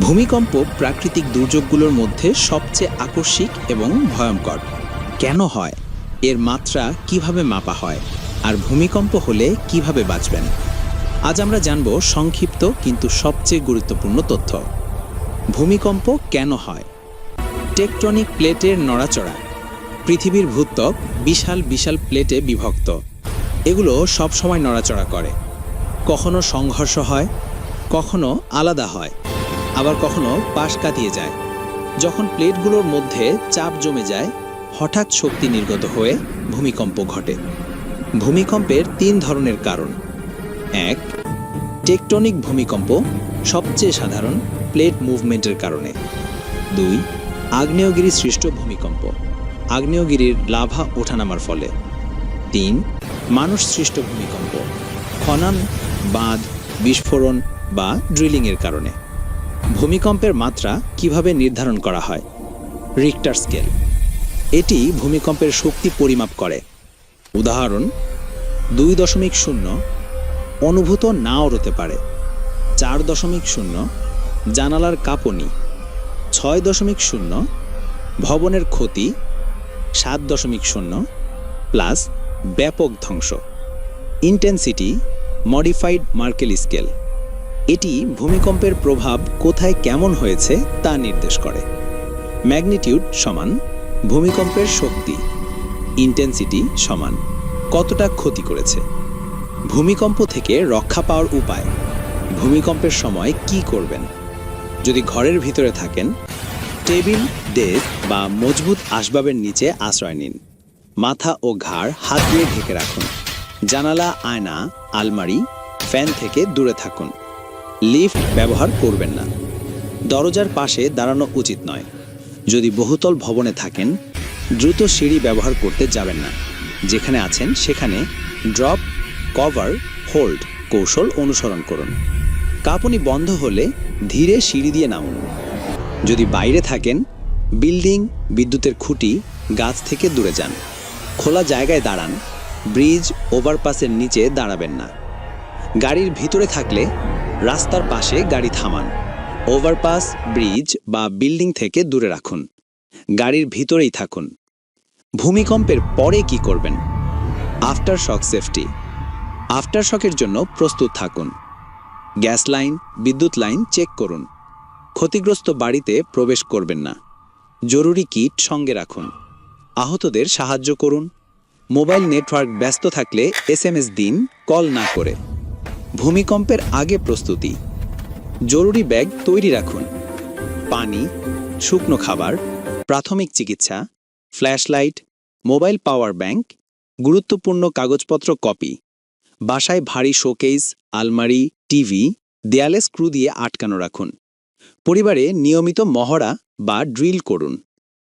ভূমিকম্প প্রাকৃতিক দুর্যোগগুলোর মধ্যে সবচেয়ে আকস্মিক এবং ভয়ঙ্কর। কেন হয়? এর মাত্রা কীভাবে মাপা হয়? আর ভূমিকম্প হলে কীভাবে বাঁচবেন? আজ আমরা জানব সংক্ষিপ্ত কিন্তু সবচেয়ে গুরুত্বপূর্ণ তথ্য। ভূমিকম্প কেন হয়? টেকটনিক প্লেটের নড়াচড়া। পৃথিবীর ভূত্বক বিশাল বিশাল প্লেটে বিভক্ত। এগুলো সবসময় নড়াচড়া করে। কখনো সংঘর্ষ হয়, কখনো আলাদা হয়। আবার কখনো পাশ কাটিয়ে যায়। যখন প্লেটগুলোর মধ্যে চাপ জমে যায়, হঠাৎ শক্তি নির্গত হয়ে ভূমিকম্প ঘটে। ভূমিকম্পের তিন ধরনের কারণ। এক, টেকটনিক ভূমিকম্প সবচেয়ে সাধারণ প্লেট মুভমেন্টের কারণে। দুই, আগ্নেয়গিরি সৃষ্ট ভূমিকম্প। আগ্নেয়গিরির লাভা ওঠানামার ফলে। তিন, মানুষ সৃষ্ট ভূমিকম্প। খনন, বাঁধ, বিস্ফোরণ বা ড্রিলিংয়ের কারণে। ভূমিকম্পের মাত্রা কীভাবে নির্ধারণ করা হয়? রিক্টার স্কেল এটি ভূমিকম্পের শক্তি পরিমাপ করে। উদাহরণ, দুই দশমিক শূন্য অনুভূত নাও হতে পারে, চার দশমিক শূন্য জানালার কাঁপনি, ছয় দশমিক শূন্য ভবনের ক্ষতি, সাত দশমিক শূন্য প্লাস ব্যাপক ধ্বংস। ইন্টেন্সিটি মডিফাইড মার্কেল স্কেল এটি ভূমিকম্পের প্রভাব কোথায় কেমন হয়েছে তা নির্দেশ করে। ম্যাগনিটিউড সমান ভূমিকম্পের শক্তি, ইন্টেন্সিটি সমান কতটা ক্ষতি করেছে। ভূমিকম্প থেকে রক্ষা পাওয়ার উপায়, ভূমিকম্পের সময় কি করবেন? যদি ঘরের ভিতরে থাকেন, টেবিল, ডেস্ক বা মজবুত আসবাবের নিচে আশ্রয় নিন। মাথা ও ঘাড় হাত দিয়ে ঢেকে রাখুন। জানালা, আয়না, আলমারি, ফ্যান থেকে দূরে থাকুন। লিফট ব্যবহার করবেন না। দরজার পাশে দাঁড়ানো উচিত নয়। যদি বহুতল ভবনে থাকেন, দ্রুত সিঁড়ি ব্যবহার করতে যাবেন না। যেখানে আছেন, সেখানে ড্রপ, কভার, হোল্ড কৌশল অনুসরণ করুন। কাঁপুনি বন্ধ হলে ধীরে সিঁড়ি দিয়ে নামুন। যদি বাইরে থাকেন, বিল্ডিং, বিদ্যুতের খুঁটি, গাছ থেকে দূরে যান। খোলা জায়গায় দাঁড়ান, ব্রিজ ওভারপাসের নিচে দাঁড়াবেন না। গাড়ির ভিতরে থাকলে রাস্তার পাশে গাড়ি থামান। ওভারপাস, ব্রিজ বা বিল্ডিং থেকে দূরে রাখুন। গাড়ির ভিতরেই থাকুন। ভূমিকম্পের পরে কি করবেন? আফটার শক সেফটি আফটার শকের জন্য প্রস্তুত থাকুন। গ্যাস লাইন, বিদ্যুৎ লাইন চেক করুন। ক্ষতিগ্রস্ত বাড়িতে প্রবেশ করবেন না। জরুরি কিট সঙ্গে রাখুন। আহতদের সাহায্য করুন। মোবাইল নেটওয়ার্ক ব্যস্ত থাকলে এস দিন কল না করে। ভূমিকম্পের আগে প্রস্তুতি। জরুরি ব্যাগ তৈরি রাখুন। পানি, শুকনো খাবার, প্রাথমিক চিকিৎসা, ফ্ল্যাশলাইট, মোবাইল পাওয়ার ব্যাংক, গুরুত্বপূর্ণ কাগজপত্র কপি। বাসায় ভারী শোকেস, আলমারি, টিভি, দেয়ালে স্ক্রু দিয়ে আটকানো রাখুন। পরিবারে নিয়মিত মহড়া বা ড্রিল করুন।